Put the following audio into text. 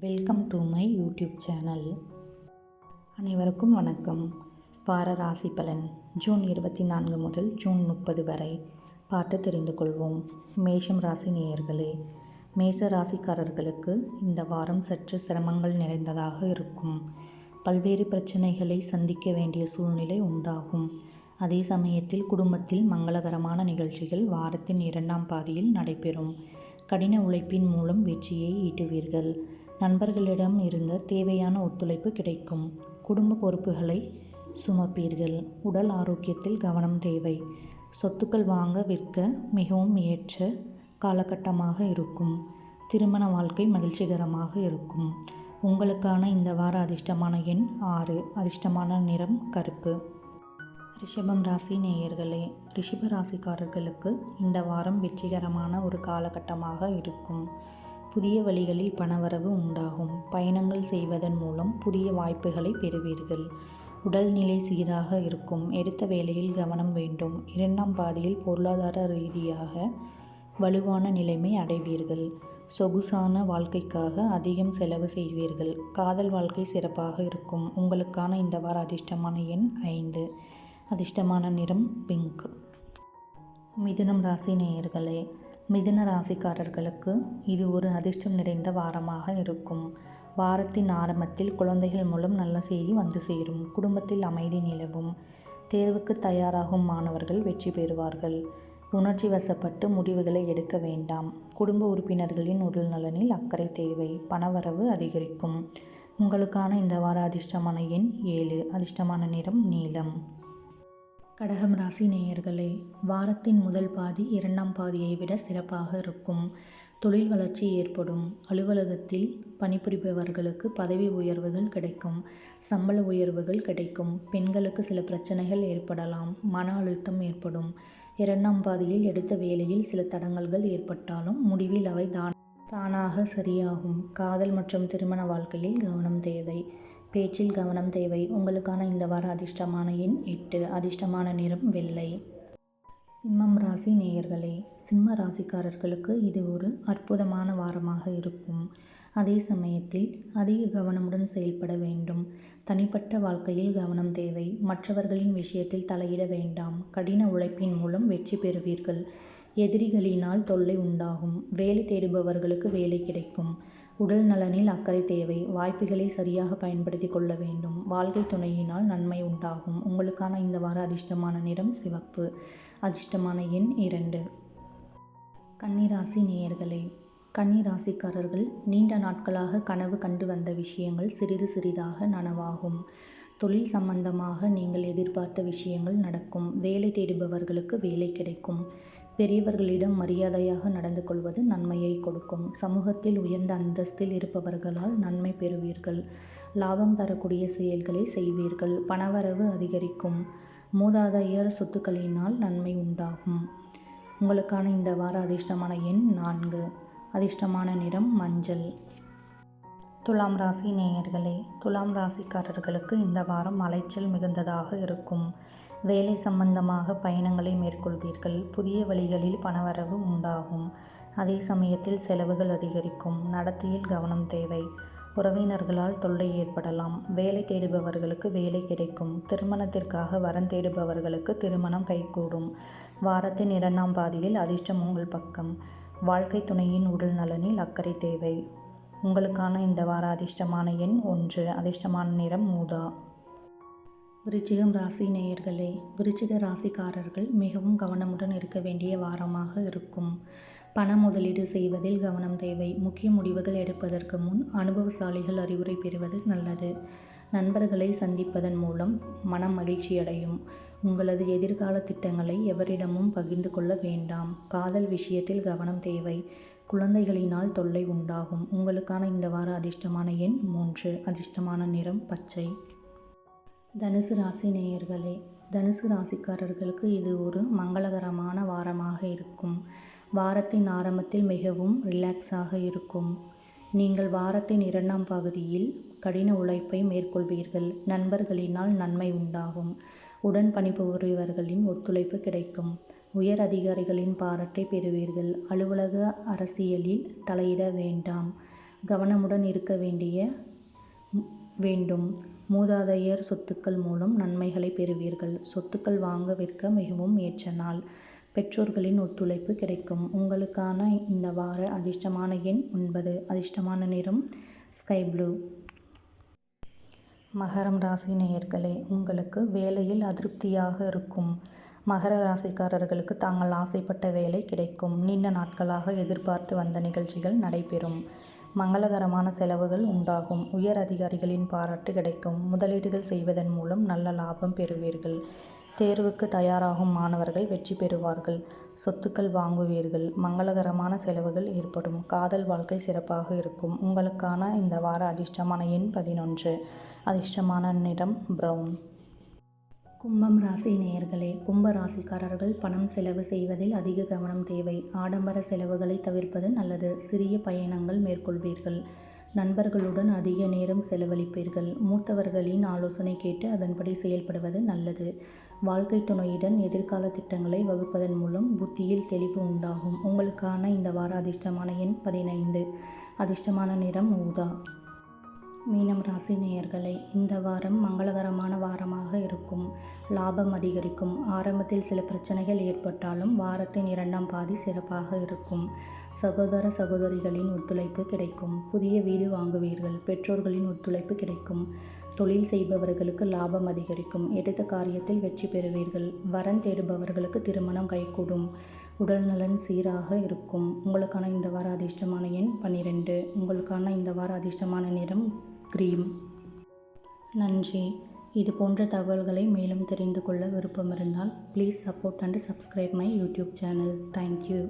Welcome to my YouTube channel அனைவருக்கும் வணக்கம். வார ராசி பலன். ஜூன் இருபத்தி நான்கு முதல் ஜூன் முப்பது வரை பார்த்து தெரிந்து கொள்வோம். மேஷம் ராசி நேயர்களே மேஷ ராசிக்காரர்களுக்கு இந்த வாரம் சற்று சிரமங்கள் நிறைந்ததாக இருக்கும். பல்வேறு பிரச்சனைகளை சந்திக்க வேண்டிய சூழ்நிலை உண்டாகும். அதே சமயத்தில் குடும்பத்தில் மங்களகரமான நிகழ்ச்சிகள் வாரத்தின் இரண்டாம் பாதியில் நடைபெறும். கடின உழைப்பின் மூலம் வெற்றியை ஈட்டுவீர்கள். நண்பர்களிடம் இருந்த தேவையான ஒத்துழைப்பு கிடைக்கும். குடும்ப பொறுப்புகளை சுமப்பீர்கள். உடல் ஆரோக்கியத்தில் கவனம் தேவை. சொத்துக்கள் வாங்க விற்க மிகவும் ஏற்ற காலகட்டமாக இருக்கும். திருமண வாழ்க்கை மகிழ்ச்சிகரமாக இருக்கும். உங்களுக்கான இந்த வார அதிர்ஷ்டமான எண் ஆறு. அதிர்ஷ்டமான நிறம் கருப்பு. ரிஷபம் ராசி நேயர்களே ரிஷப ராசிக்காரர்களுக்கு இந்த வாரம் வெற்றிகரமான ஒரு காலகட்டமாக இருக்கும். புதிய வழிகளில் பணவரவு உண்டாகும். பயணங்கள் செய்வதன் மூலம் புதிய வாய்ப்புகளை பெறுவீர்கள். உடல்நிலை சீராக இருக்கும். எடுத்த வேலையில் கவனம் வேண்டும். இரண்டாம் பாதியில் பொருளாதார ரீதியாக வலுவான நிலைமை அடைவீர்கள். சொகுசான வாழ்க்கைக்காக அதிகம் செலவு செய்வீர்கள். காதல் வாழ்க்கை சிறப்பாக இருக்கும். உங்களுக்கான இந்த வார அதிர்ஷ்டமான எண் ஐந்து. அதிர்ஷ்டமான நிறம் பிங்க் மிதுனம் ராசி நேயர்களே மிதுன ராசிக்காரர்களுக்கு இது ஒரு அதிர்ஷ்டம் நிறைந்த வாரமாக இருக்கும். வாரத்தின் ஆரம்பத்தில் குழந்தைகள் மூலம் நல்ல செய்தி வந்து சேரும். குடும்பத்தில் அமைதி நிலவும். தேர்வுக்கு தயாராகும் மாணவர்கள் வெற்றி பெறுவார்கள். உணர்ச்சி வசப்பட்டு முடிவுகளை எடுக்க வேண்டாம். குடும்ப உறுப்பினர்களின் உடல் நலனில் அக்கறை தேவை. பணவரவு அதிகரிக்கும். உங்களுக்கான இந்த வார அதிர்ஷ்டமான எண் ஏழு. அதிர்ஷ்டமான நிறம் நீலம். கடகம் ராசி நேயர்களே வாரத்தின் முதல் பாதி இரண்டாம் பாதியை விட சிறப்பாக இருக்கும். தொழில் வளர்ச்சி ஏற்படும். அலுவலகத்தில் பணிபுரிபவர்களுக்கு பதவி உயர்வுகள் கிடைக்கும். சம்பள உயர்வுகள் கிடைக்கும். பெண்களுக்கு சில பிரச்சனைகள் ஏற்படலாம். மன அழுத்தம் ஏற்படும். இரண்டாம் பாதியில் எடுத்த வேலையில் சில தடங்கல்கள் ஏற்பட்டாலும் முடிவில் அவை தான் தானாக சரியாகும். காதல் மற்றும் திருமண வாழ்க்கையில் கவனம் தேவை. பேச்சில் கவனம் தேவை. உங்களுக்கான இந்த வார அதிர்ஷ்டமான எண் எட்டு. அதிர்ஷ்டமான நிறம் வெள்ளை. சிம்மம் ராசி நேயர்களே சிம்ம ராசிக்காரர்களுக்கு இது ஒரு அற்புதமான வாரமாக இருக்கும். அதே சமயத்தில் அதிக கவனமுடன் செயல்பட வேண்டும். தனிப்பட்ட வாழ்க்கையில் கவனம் தேவை. மற்றவர்களின் விஷயத்தில் தலையிட வேண்டாம். கடின உழைப்பின் மூலம் வெற்றி பெறுவீர்கள். எதிரிகளினால் தொல்லை உண்டாகும். வேலை தேடுபவர்களுக்கு வேலை கிடைக்கும். உடல் நலனில் அக்கறை தேவை. வாய்ப்புகளை சரியாக பயன்படுத்தி கொள்ள வேண்டும். வாழ்க்கை துணையினால் நன்மை உண்டாகும். உங்களுக்கான இந்த வார அதிர்ஷ்டமான நிறம் சிவப்பு. அதிர்ஷ்டமான எண் இரண்டு. கன்னிராசி நேயர்களே கன்னிராசிக்காரர்கள் நீண்ட நாட்களாக கனவு கண்டு வந்த விஷயங்கள் சிறிது சிறிதாக நனவாகும். தொழில் சம்பந்தமாக நீங்கள் எதிர்பார்த்த விஷயங்கள் நடக்கும். வேலை தேடுபவர்களுக்கு வேலை கிடைக்கும். பெரியவர்களிடம் மரியாதையாக நடந்து கொள்வது நன்மையை கொடுக்கும். சமூகத்தில் உயர்ந்த அந்தஸ்தில் இருப்பவர்களால் நன்மை பெறுவீர்கள். லாபம் தரக்கூடிய செயல்களை செய்வீர்கள். பணவரவு அதிகரிக்கும். மூதாதையர் சொத்துக்களினால் நன்மை உண்டாகும். உங்களுக்கான இந்த வார அதிர்ஷ்டமான எண் நான்கு. அதிர்ஷ்டமான நிறம் மஞ்சள். துலாம் ராசி நேயர்களே துலாம் ராசிக்காரர்களுக்கு இந்த வாரம் அலைச்சல் மிகுந்ததாக இருக்கும். வேலை சம்பந்தமாக பயணங்களை மேற்கொள்வீர்கள். புதிய வழிகளில் பணவரவு உண்டாகும். அதே சமயத்தில் செலவுகள் அதிகரிக்கும். நடத்தையில் கவனம் தேவை. உறவினர்களால் தொல்லை ஏற்படலாம். வேலை தேடுபவர்களுக்கு வேலை கிடைக்கும். திருமணத்திற்காக வரன் தேடுபவர்களுக்கு திருமணம் கைகூடும். வாரத்தின் இரண்டாம் பாதியில் அதிர்ஷ்டம் உங்கள் பக்கம். வாழ்க்கை துணையின் உடல் நலனில் அக்கறை தேவை. உங்களுக்கான இந்த வார அதிர்ஷ்டமான எண் ஒன்று. அதிர்ஷ்டமான நிறம் மூதா. விருச்சிகம் ராசி நேயர்களே விருச்சிக ராசிக்காரர்கள் மிகவும் கவனமுடன் இருக்க வேண்டிய வாரமாக இருக்கும். பண முதலீடு செய்வதில் கவனம் தேவை. முக்கிய முடிவுகள் எடுப்பதற்கு முன் அனுபவசாலிகள் அறிவுரை பெறுவது நல்லது. நண்பர்களை சந்திப்பதன் மூலம் மனம் மகிழ்ச்சியடையும் உங்களது எதிர்கால திட்டங்களை எவரிடமும் பகிர்ந்து கொள்ள வேண்டாம். காதல் விஷயத்தில் கவனம் தேவை. குழந்தைகளினால் தொல்லை உண்டாகும். உங்களுக்கான இந்த வார அதிர்ஷ்டமான எண் மூன்று. அதிர்ஷ்டமான நிறம் பச்சை. தனுசு ராசி நேயர்களே தனுசு ராசிக்காரர்களுக்கு இது ஒரு மங்களகரமான வாரமாக இருக்கும். வாரத்தின் ஆரம்பத்தில் மிகவும் ரிலாக்ஸாக இருக்கும். நீங்கள் வாரத்தின் இரண்டாம் பகுதியில் கடின உழைப்பை மேற்கொள்வீர்கள். நண்பர்களினால் நன்மை உண்டாகும். உடன் பணிபுரிபவர்களின் ஒத்துழைப்பு கிடைக்கும். உயர் அதிகாரிகளின் பாராட்டை பெறுவீர்கள். அலுவலக அரசியலில் தலையிட வேண்டாம். கவனமுடன் இருக்க வேண்டிய வேண்டும். மூதாதையர் சொத்துக்கள் மூலம் நன்மைகளை பெறுவீர்கள். சொத்துக்கள் வாங்க விற்க மிகவும் ஏற்ற நாள். பெற்றோர்களின் ஒத்துழைப்பு கிடைக்கும். உங்களுக்கான இந்த வார அதிர்ஷ்டமான எண் ஒன்பது. அதிர்ஷ்டமான நிறம் ஸ்கை ப்ளூ. மகரம் ராசி நேயர்களே உங்களுக்கு வேலையில் அதிருப்தியாக இருக்கும். மகர ராசிக்காரர்களுக்கு தாங்கள் ஆசைப்பட்ட வேலை கிடைக்கும். நீண்ட நாட்களாக எதிர்பார்த்து வந்த நிகழ்ச்சிகள் நடைபெறும். மங்களகரமான செலவுகள் உண்டாகும். உயர் அதிகாரிகளின் பாராட்டு கிடைக்கும். முதலீடுகள் செய்வதன் மூலம் நல்ல லாபம் பெறுவீர்கள். தேர்வுக்கு தயாராகும் மாணவர்கள் வெற்றி பெறுவார்கள். சொத்துக்கள் வாங்குவீர்கள். மங்களகரமான செலவுகள் ஏற்படும். காதல் வாழ்க்கை சிறப்பாக இருக்கும். உங்களுக்கான இந்த வார அதிர்ஷ்டமான எண் பதினொன்று. அதிர்ஷ்டமான நிறம் ப்ரௌன் கும்பம் ராசி நேயர்களே கும்ப ராசிக்காரர்கள் பணம் செலவு செய்வதில் அதிக கவனம் தேவை. ஆடம்பர செலவுகளை தவிர்ப்பது நல்லது. சிறிய பயணங்கள் மேற்கொள்வீர்கள். நண்பர்களுடன் அதிக நேரம் செலவழிப்பீர்கள். மூத்தவர்களின் ஆலோசனை கேட்டு அதன்படி செயல்படுவது நல்லது. வாழ்க்கை துணையுடன் எதிர்கால திட்டங்களை வகுப்பதன் மூலம் புத்தியில் தெளிவு உண்டாகும். உங்களுக்கான இந்த வார அதிர்ஷ்டமான எண் பதினைந்து. அதிர்ஷ்டமான நிறம் ஊதா. மீனம் ராசி நேயர்களை இந்த வாரம் மங்களகரமான வாரமாக இருக்கும். லாபம் அதிகரிக்கும். ஆரம்பத்தில் சில பிரச்சனைகள் ஏற்பட்டாலும் வாரத்தின் இரண்டாம் பாதி சிறப்பாக இருக்கும். சகோதர சகோதரிகளின் ஒத்துழைப்பு கிடைக்கும். புதிய வீடு வாங்குவீர்கள். பெற்றோர்களின் ஒத்துழைப்பு கிடைக்கும். தொழில் செய்பவர்களுக்கு லாபம் அதிகரிக்கும். எடுத்த காரியத்தில் வெற்றி பெறுவீர்கள். வரன் தேடுபவர்களுக்கு திருமணம் கைகூடும். உடல்நலன் சீராக இருக்கும். உங்களுக்கான இந்த வார அதிர்ஷ்டமான எண் பன்னிரெண்டு. உங்களுக்கான இந்த வார அதிர்ஷ்டமான நிறம் கிரீம். நன்றி. இது போன்ற தகவல்களை மேலும் தெரிந்து கொள்ள விருப்பம் இருந்தால் please support and subscribe my YouTube channel thank you